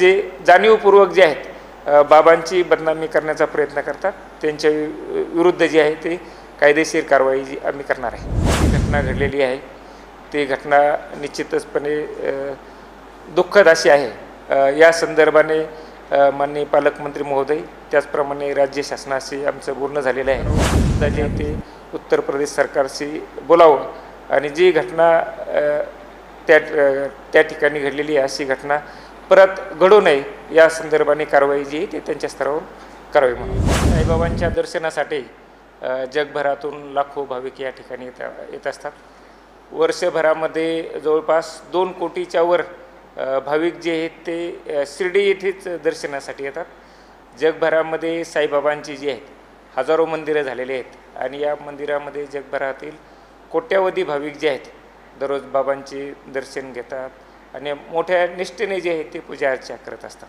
जे जाणीवपूर्वक जे आहेत बाबांची बदनामी करण्याचा प्रयत्न करतात त्यांच्या विरुद्ध जे आहे ते कायदेशीर कारवाई जी आम्ही करणार आहे. घटना घडलेली आहे ती घटना निश्चितचपणे दुःखद अशी आहे. या संदर्भाने माननीय पालकमंत्री महोदय त्याचप्रमाणे राज्य शासनाशी आमचं बोलणं झालेलं आहे. जे आहे ते उत्तर प्रदेश सरकारशी बोलावं आणि जी घटना त्या त्या ठिकाणी घडलेली आहे अशी घटना परत घडू नये या संदर्भाने कारवाई जी ते ती त्यांच्या स्तरावर करावी म्हणून. साईबाबांच्या दर्शनासाठी जगभरातून लाखो भाविक या ठिकाणी येत येत असतात. वर्षभरामध्ये जवळपास दोन कोटीच्या वर भाविक जे आहेत ते शिर्डी येथेच दर्शनासाठी येतात. जगभरामध्ये साईबाबांची जी आहेत हजारो मंदिरं झालेली आहेत आणि या मंदिरामध्ये जगभरातील कोट्यावधी भाविक जे आहेत दररोज बाबांचे दर्शन घेतात. आणि मोठ्या निष्ठेने जे आहे ते पूजा अर्चा करत असतात.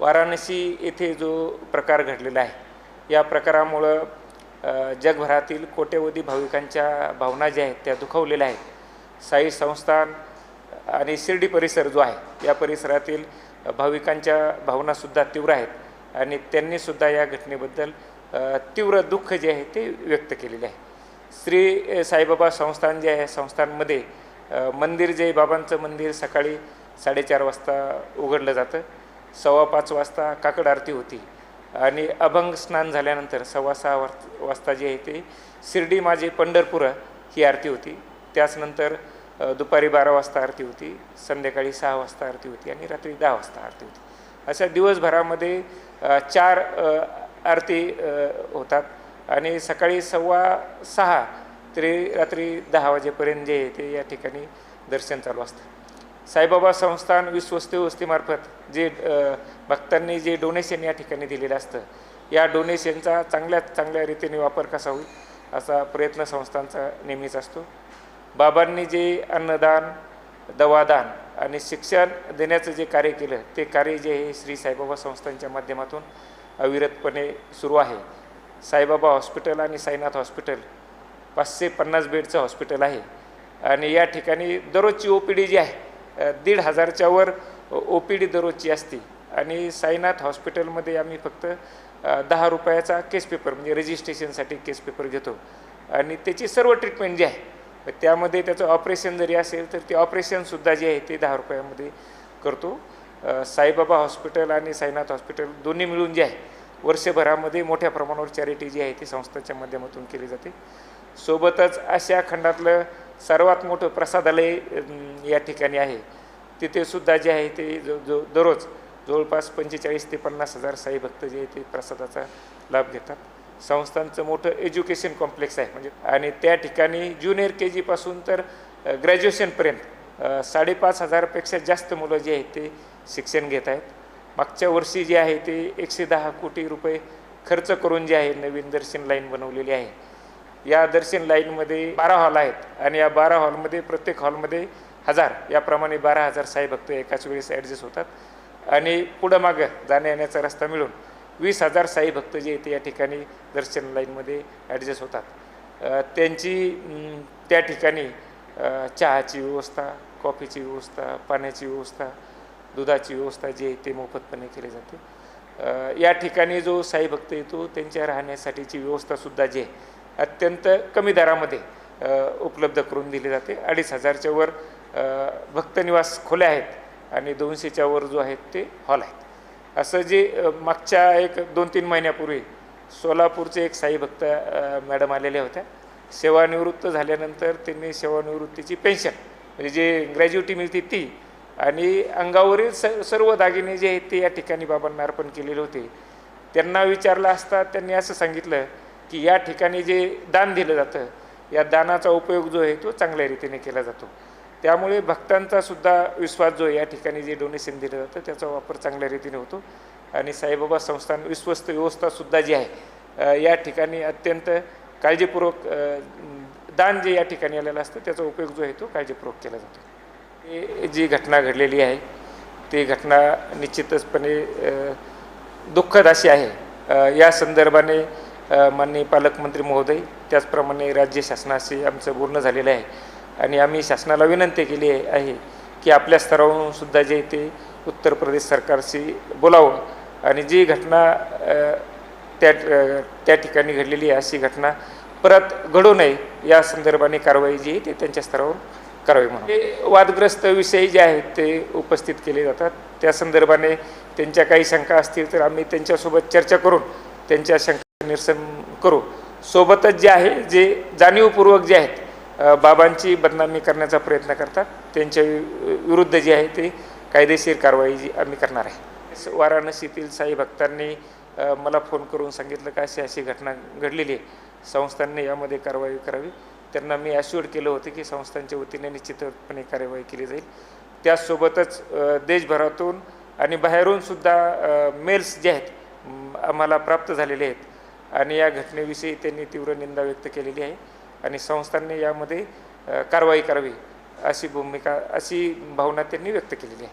वाराणसी येथे जो प्रकार घडलेला आहे या प्रकारामुळं जगभरातील कोट्यवधी भाविकांच्या भावना ज्या आहेत त्या दुखावलेल्या आहेत. साई संस्थान आणि शिर्डी परिसर जो आहे या परिसरातील भाविकांच्या भावनासुद्धा तीव्र आहेत आणि त्यांनीसुद्धा या घटनेबद्दल तीव्र दुःख जे आहे ते व्यक्त केलेले आहे. श्री साईबाबा संस्थान जे आहे संस्थांमध्ये मंदिर जे बाबांचं मंदिर सकाळी साडेचार वाजता उघडलं जातं. सव्वा पाच वाजता काकड आरती होती. आणि अभंग स्नान झाल्यानंतर सव्वा सहा वाजता जे आहे ते शिर्डी माझे पंढरपूर ही आरती होती. त्याचनंतर दुपारी बारा वाजता आरती होती संध्याकाळी सहा वाजता आरती होती आणि रात्री दहा वाजता आरती होती. अशा दिवसभरामध्ये चार आरती होतात. आणि सकाळी सव्वा सहा तरी रात्री दहा वाजेपर्यंत जे आहे ते या ठिकाणी दर्शन चालू असतं. साईबाबा संस्थान विश्वस्ती वस्तीमार्फत जे भक्तांनी जे डोनेशन या ठिकाणी दिलेलं असतं या डोनेशनचा चांगल्यात चांगल्या रीतीने वापर कसा होईल असा प्रयत्न संस्थांचा नेहमीच असतो. बाबांनी जे अन्नदान दवादान आणि शिक्षण देण्याचं जे कार्य केलं ते कार्य जे आहे श्री साईबाबा संस्थांच्या माध्यमातून अविरतपणे सुरू आहे. साईबाबा हॉस्पिटल आणि साईनाथ हॉस्पिटल पाचशे पन्नास बेडचं हॉस्पिटल आहे. आणि या ठिकाणी दररोजची ओ पी डी जी आहे दीड हजारच्या वर ओ पी डी दररोजची असते. आणि साईनाथ हॉस्पिटलमध्ये आम्ही फक्त दहा रुपयाचा केस पेपर म्हणजे रजिस्ट्रेशनसाठी केस पेपर घेतो. आणि त्याची सर्व ट्रीटमेंट जी आहे त्यामध्ये त्याचं ऑपरेशन जरी असेल तर ते ऑपरेशनसुद्धा जे आहे ते दहा रुपयामध्ये करतो. साईबाबा हॉस्पिटल आणि साईनाथ हॉस्पिटल दोन्ही मिळून जे आहे वर्षभरामध्ये मोठ्या प्रमाणावर चॅरिटी जी आहे ती संस्थेच्या माध्यमातून केली जाते. सोबतच आशिया खंडातलं सर्वात मोठं प्रसादालय या ठिकाणी आहे. तिथे सुद्धा जे आहे ते जो जो दररोज जवळपास पंचेचाळीस ते पन्नास हजार साई भक्त जे आहे ते प्रसादाचा लाभ घेतात. संस्थांचं मोठं एज्युकेशन कॉम्प्लेक्स आहे. म्हणजे आणि त्या ठिकाणी ज्युनियर के जीपासून तर ग्रॅज्युएशनपर्यंत साडेपाच हजारपेक्षा जास्त मुलं जे आहेत ते शिक्षण घेत आहेत. मागच्या वर्षी जे आहे ते एकशे दहा कोटी रुपये खर्च करून जे आहे नवीन दर्शन लाईन बनवलेली आहे. या दर्शन लाईनमध्ये बारा हॉल आहेत. आणि या बारा हॉलमध्ये प्रत्येक हॉलमध्ये हजार याप्रमाणे बारा हजार साई भक्त एकाच वेळेस ॲडजस्ट होतात. आणि पुढं मागं जाण्या येण्याचा रस्ता मिळून वीस हजार साई भक्त जे आहेत ते या ठिकाणी दर्शन लाईनमध्ये ॲडजस्ट होतात. त्यांची त्या ठिकाणी चहाची व्यवस्था कॉफीची व्यवस्था पाण्याची व्यवस्था दुधाची व्यवस्था जी आहे ते मोफतपणे केली जाते. या ठिकाणी जो साई भक्त येतो त्यांच्या राहण्यासाठीची व्यवस्थासुद्धा जी आहे अत्यंत कमी दरामध्ये उपलब्ध करून दिली जाते. अडीच हजारच्या वर भक्तनिवास खोल्या आहेत आणि दोनशेच्या वर जो आहेत ते हॉल आहेत. असं जे मागच्या एक दोन तीन महिन्यापूर्वी सोलापूरचे एक साई भक्त मॅडम आलेल्या होत्या. सेवानिवृत्त झाल्यानंतर त्यांनी सेवानिवृत्तीची पेन्शन म्हणजे जे ग्रॅज्युटी मिळते ती आणि अंगावरील स सर्व दागिने जे आहेत ते या ठिकाणी बाबांना अर्पण केलेले होते. त्यांना विचारलं असता त्यांनी असं सांगितलं की या ठिकाणी जे दान दिलं जातं या दानाचा उपयोग जो आहे तो चांगल्या रीतीने केला जातो. त्यामुळे भक्तांचा सुद्धा विश्वास जो या ठिकाणी जे डोनेशन दिलं जातं त्याचा वापर चांगल्या रीतीने होतो. आणि साईबाबा संस्थान विश्वस्त व्यवस्थासुद्धा जी आहे या ठिकाणी अत्यंत काळजीपूर्वक दान जे या ठिकाणी आलेलं असतं त्याचा उपयोग जो आहे तो काळजीपूर्वक केला जातो. हे जी घटना घडलेली आहे ती घटना निश्चितचपणे दुःखद अशी आहे. या संदर्भाने माननीय पालकमंत्री महोदय त्याचप्रमाणे राज्य शासनाशी आमचं बोलणं झालेलं आहे. आणि आम्ही शासनाला विनंती केली आहे की आपल्या स्तरावरून सुद्धा जे ते उत्तर प्रदेश सरकारशी बोलावं. आणि जी घटना त्या त्या ठिकाणी घडलेली आहे अशी घटना परत घडू नये या संदर्भाने कारवाई जी आहे ती त्यांच्या स्तरावर करावी म्हणून. वादग्रस्त विषय जे आहेत ते उपस्थित केले जातात. त्या संदर्भाने त्यांच्या काही शंका असतील तर आम्ही त्यांच्यासोबत चर्चा करून त्यांच्या शंका निरसन करू. सोबतच जे आहे जे जाणीवपूर्वक जे आहेत बाबांची बदनामी करण्याचा प्रयत्न करतात त्यांच्या विरुद्ध जे आहे ते कायदेशीर कारवाई जी आम्ही करणार आहे. वाराणसीतील साई भक्तांनी मला फोन करून सांगितलं का अशी अशी घटना घडलेली आहे. संस्थांनी यामध्ये कारवाई करावी. त्यांना मी ॲश्युअर्ड केलं होतं की संस्थांच्या वतीने निश्चितपणे कार्यवाही केली जाईल. त्याचसोबतच देशभरातून आणि बाहेरून सुद्धा मेल्स जे आहेत आम्हाला प्राप्त झालेले आहेत. आणि या घटनेविषयी त्यांनी तीव्र निंदा व्यक्त केलेली आहे. आणि संस्थांनी यामध्ये कारवाई करावी अशी भूमिका अशी भावना त्यांनी व्यक्त केलेली आहे.